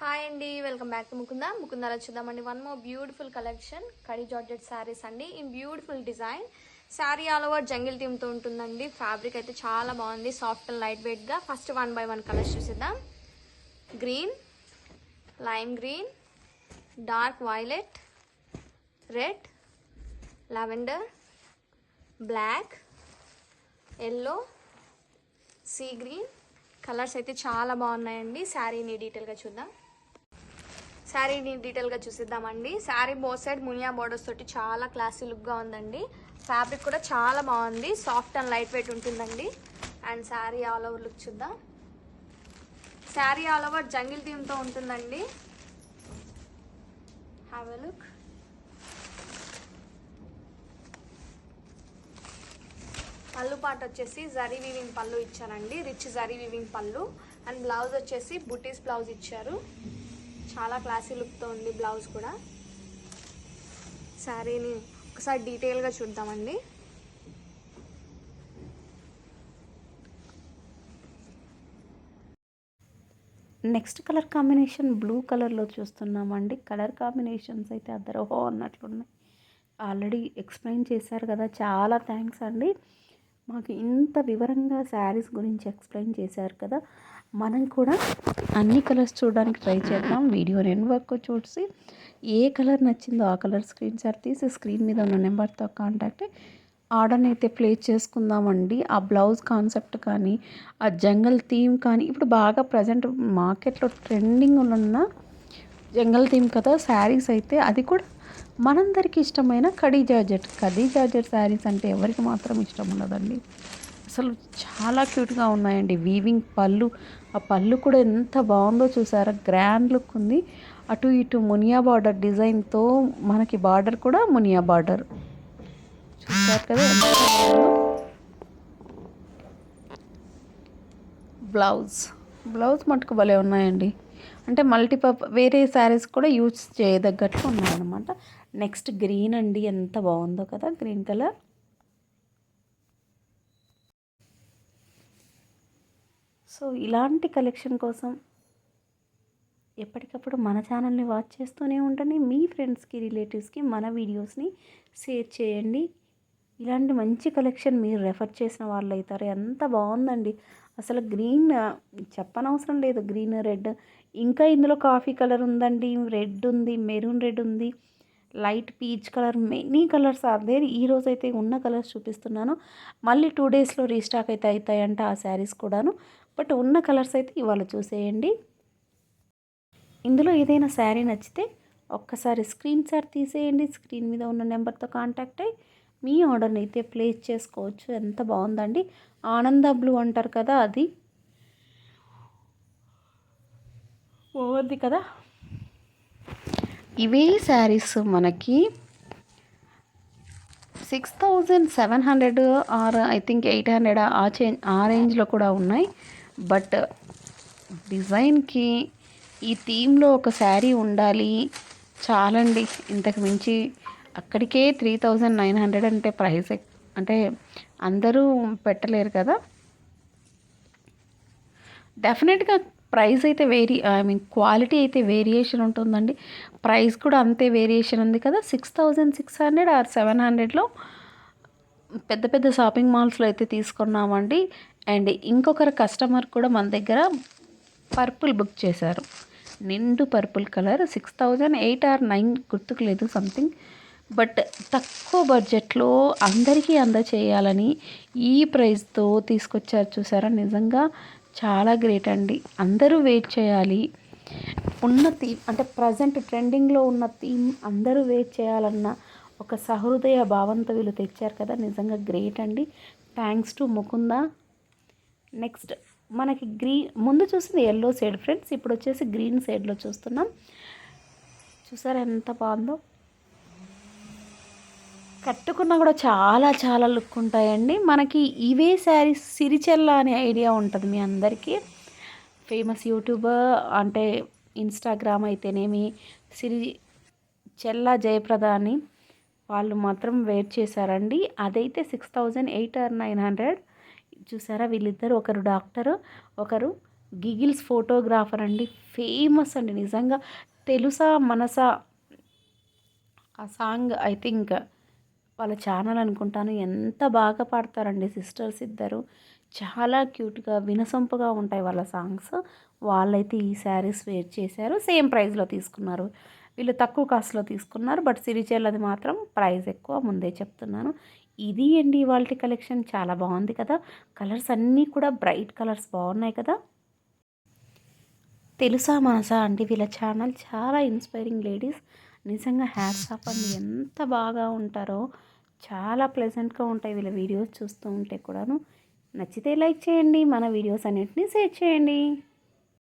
Hi అండి welcome back to Mukunda ముకుందాలో చూద్దామండి. One more beautiful collection kadi georgette saris అండి. In beautiful design sari all over jungle థీమ్తో ఉంటుందండి. Fabric అయితే చాలా బాగుంది. సాఫ్ట్ అండ్ లైట్ వెయిట్గా first one by one colours చూసిద్దాం. Green lime green dark violet red lavender black yellow sea green colours అయితే చాలా బాగున్నాయండి. శారీని డీటెయిల్గా చూద్దాం. శారీని డీటెయిల్గా చూసిద్దామండి. Sari both side muniya borders తోటి చాలా క్లాసీ లుక్గా ఉందండి. ఫ్యాబ్రిక్ కూడా చాలా బాగుంది. సాఫ్ట్ అండ్ లైట్ వెయిట్ ఉంటుందండి. And sari all over look చూద్దాం. శారీ ఆల్ ఓవర్ జంగిల్ థీమ్తో ఉంటుందండి. హ్యావ్ ఎ లుక్ పళ్ళు పాట వచ్చేసి జరీ వీవింగ్ పళ్ళు ఇచ్చారండి. రిచ్ జరీ వీవింగ్ పళ్ళు. అండ్ బ్లౌజ్ వచ్చేసి బుటీస్ బ్లౌజ్ ఇచ్చారు. చాలా క్లాసీ లుక్తో ఉంది బ్లౌజ్ కూడా. శారీని ఒకసారి డీటెయిల్గా చూద్దామండి. నెక్స్ట్ కలర్ కాంబినేషన్ బ్లూ కలర్లో చూస్తున్నామండి. కలర్ కాంబినేషన్స్ అయితే అద్దరు ఓహో అన్నట్లున్నాయి. ఆల్రెడీ ఎక్స్ప్లెయిన్ చేశారు కదా చాలా థ్యాంక్స్ అండి. మాకు ఇంత వివరంగా శారీస్ గురించి ఎక్స్ప్లెయిన్ చేశారు కదా మనం కూడా అన్ని కలర్స్ చూడడానికి ట్రై చేద్దాం. వీడియో నేను వర్క్ చూసి ఏ కలర్ నచ్చిందో ఆ కలర్ స్క్రీన్ షాట్ తీసి స్క్రీన్ మీద ఉన్న నెంబర్తో కాంటాక్ట్ ఆర్డర్ని అయితే ప్లేస్ చేసుకుందామండి. ఆ బ్లౌజ్ కాన్సెప్ట్ కానీ ఆ జంగల్ థీమ్ కానీ ఇప్పుడు బాగా ప్రజెంట్ మార్కెట్లో ట్రెండింగ్ ఉన్న జంగల్ థీమ్ కదా శారీస్ అయితే అది కూడా మనందరికీ ఇష్టమైన కడీ జార్జెట్. కడీ జార్జెట్ శారీస్ అంటే ఎవరికి మాత్రం ఇష్టం ఉండదండి. అసలు చాలా క్యూట్గా ఉన్నాయండి. వీవింగ్ పళ్ళు. ఆ పళ్ళు కూడా ఎంత బాగుందో చూసారా? గ్రాండ్ లుక్ ఉంది. అటు ఇటు మునియా బార్డర్ డిజైన్తో మనకి బార్డర్ కూడా మునియా బార్డర్. చూసారు కదా బ్లౌజ్. బ్లౌజ్ మటుకు భలే ఉన్నాయండి. అంటే మల్టీపర్ప వేరే శారీస్ కూడా యూజ్ చేయదగ్గట్లు ఉన్నాయన్నమాట. నెక్స్ట్ గ్రీన్ అండి ఎంత బాగుందో కదా గ్రీన్ కలర్ సో ఇలాంటి కలెక్షన్ కోసం ఎప్పటికప్పుడు మన ఛానల్ని వాచ్ చేస్తూనే ఉండండి. మీ ఫ్రెండ్స్కి రిలేటివ్స్కి మన వీడియోస్ని షేర్ చేయండి. ఇలాంటి మంచి కలెక్షన్ మీరు రెఫర్ చేసిన వాళ్ళు అవుతారు ఎంత బాగుందండి. అసలు గ్రీన్ చెప్పనవసరం లేదు. గ్రీన్ రెడ్ ఇంకా ఇందులో కాఫీ కలర్ ఉందండి రెడ్ ఉంది మెరూన్ రెడ్ ఉంది light peach colour many colours. Are there ఈ రోజు అయితే ఉన్న కలర్స్ చూపిస్తున్నాను. మళ్ళీ టూ డేస్లో రీస్టాక్ అయితే అవుతాయంట ఆ శారీస్ కూడాను. బట్ ఉన్న కలర్స్ అయితే ఇవాళ చూసేయండి. ఇందులో ఏదైనా శారీ నచ్చితే ఒక్కసారి స్క్రీన్ షాట్ తీసేయండి. స్క్రీన్ మీద ఉన్న నెంబర్తో కాంటాక్ట్ అయ్యి మీ ఆర్డర్ని అయితే ప్లేస్ చేసుకోవచ్చు. ఎంత బాగుందండి. ఆనంద బ్లూ అంటారు కదా అది. ఓవర్ది కదా? ఇవే శారీస్ మనకి six thousand seven hundred or I think eight hundred ఆ చే ఆ రేంజ్లో కూడా ఉన్నాయి. బట్ డిజైన్కి ఈ థీమ్లో ఒక శారీ ఉండాలి చాలండి. ఇంతకు మించి అక్కడికే త్రీ థౌజండ్ నైన్ హండ్రెడ్ అంటే ప్రైస్ అంటే అందరూ పెట్టలేరు కదా? డెఫినెట్గా ప్రైస్ అయితే వేరీ ఐ మీన్ క్వాలిటీ అయితే వేరియేషన్ ఉంటుందండి. ప్రైస్ కూడా అంతే వేరియేషన్ ఉంది కదా six thousand six hundred or seven హండ్రెడ్లో పెద్ద పెద్ద షాపింగ్ మాల్స్లో అయితే తీసుకున్నామండి. అండ్ ఇంకొకరు కస్టమర్ కూడా మన దగ్గర పర్పుల్ బుక్ చేశారు. నిండు purple colour six thousand eight or nine గుర్తుకు లేదు సంథింగ్. బట్ తక్కువ బడ్జెట్లో అందరికీ అందచేయాలని ఈ ప్రైస్తో తీసుకొచ్చారు చూసారా నిజంగా చాలా గ్రేట్ అండి. అందరూ వెయిట్ చేయాలి. ఉన్న థీమ్ అంటే ప్రజెంట్ ట్రెండింగ్లో ఉన్న థీమ్ అందరూ వెయిట్ చేయాలన్న ఒక సహృదయ భావంతో వీళ్ళు తెచ్చారు కదా నిజంగా గ్రేట్ అండి. Thanks to Mukunda. నెక్స్ట్ మనకి గ్రీన్ ముందు చూసింది ఎల్లో సైడ్ ఫ్రెండ్స్ ఇప్పుడు వచ్చేసి గ్రీన్ సైడ్లో చూస్తున్నాం. చూసారా ఎంత బాగుందో? కట్టుకున్నా కూడా చాలా చాలా లుక్ ఉంటాయండి. మనకి ఇవే శారీస్ సిరిచెల్ల అనే ఐడియా ఉంటుంది మీ అందరికీ. ఫేమస్ యూట్యూబర్ అంటే ఇన్స్టాగ్రామ్ అయితేనేమి సిరి చెల్ల జయప్రద అని వాళ్ళు మాత్రం వేర్ చేశారండి. అదైతే six thousand eight or nine hundred. చూసారా వీళ్ళిద్దరు ఒకరు డాక్టరు ఒకరు గిగిల్స్ ఫోటోగ్రాఫర్ అండి. ఫేమస్ అండి నిజంగా. తెలుసా మనసా ఆ సాంగ్ ఐ థింక్ వాళ్ళ ఛానల్ అనుకుంటాను. ఎంత బాగా పాడతారండి సిస్టర్స్ ఇద్దరు. చాలా క్యూట్గా వినసొంపుగా ఉంటాయి వాళ్ళ సాంగ్స్. వాళ్ళైతే ఈ శారీస్ వేర్ చేశారు. సేమ్ ప్రైస్లో తీసుకున్నారు. వీళ్ళు తక్కువ కాస్ట్లో తీసుకున్నారు. బట్ సిరిచేళ్ళది మాత్రం ప్రైస్ ఎక్కువ ముందే చెప్తున్నాను. ఇది అండి ఇవాళ కలెక్షన్. చాలా బాగుంది కదా. కలర్స్ అన్నీ కూడా బ్రైట్ కలర్స్ బాగున్నాయి కదా. తెలుసా మనసా అండి వీళ్ళ ఛానల్? చాలా ఇన్స్పైరింగ్ లేడీస్. నిజంగా హ్యాట్స్ ఆఫ్ అండి ఎంత బాగా ఉంటారో చాలా ప్లెజెంట్గా ఉంటాయి వీళ్ళ వీడియోస్ చూస్తూ ఉంటే కూడాను. నచ్చితే లైక్ చేయండి మన వీడియోస్ అన్నింటినీ షేర్ చేయండి.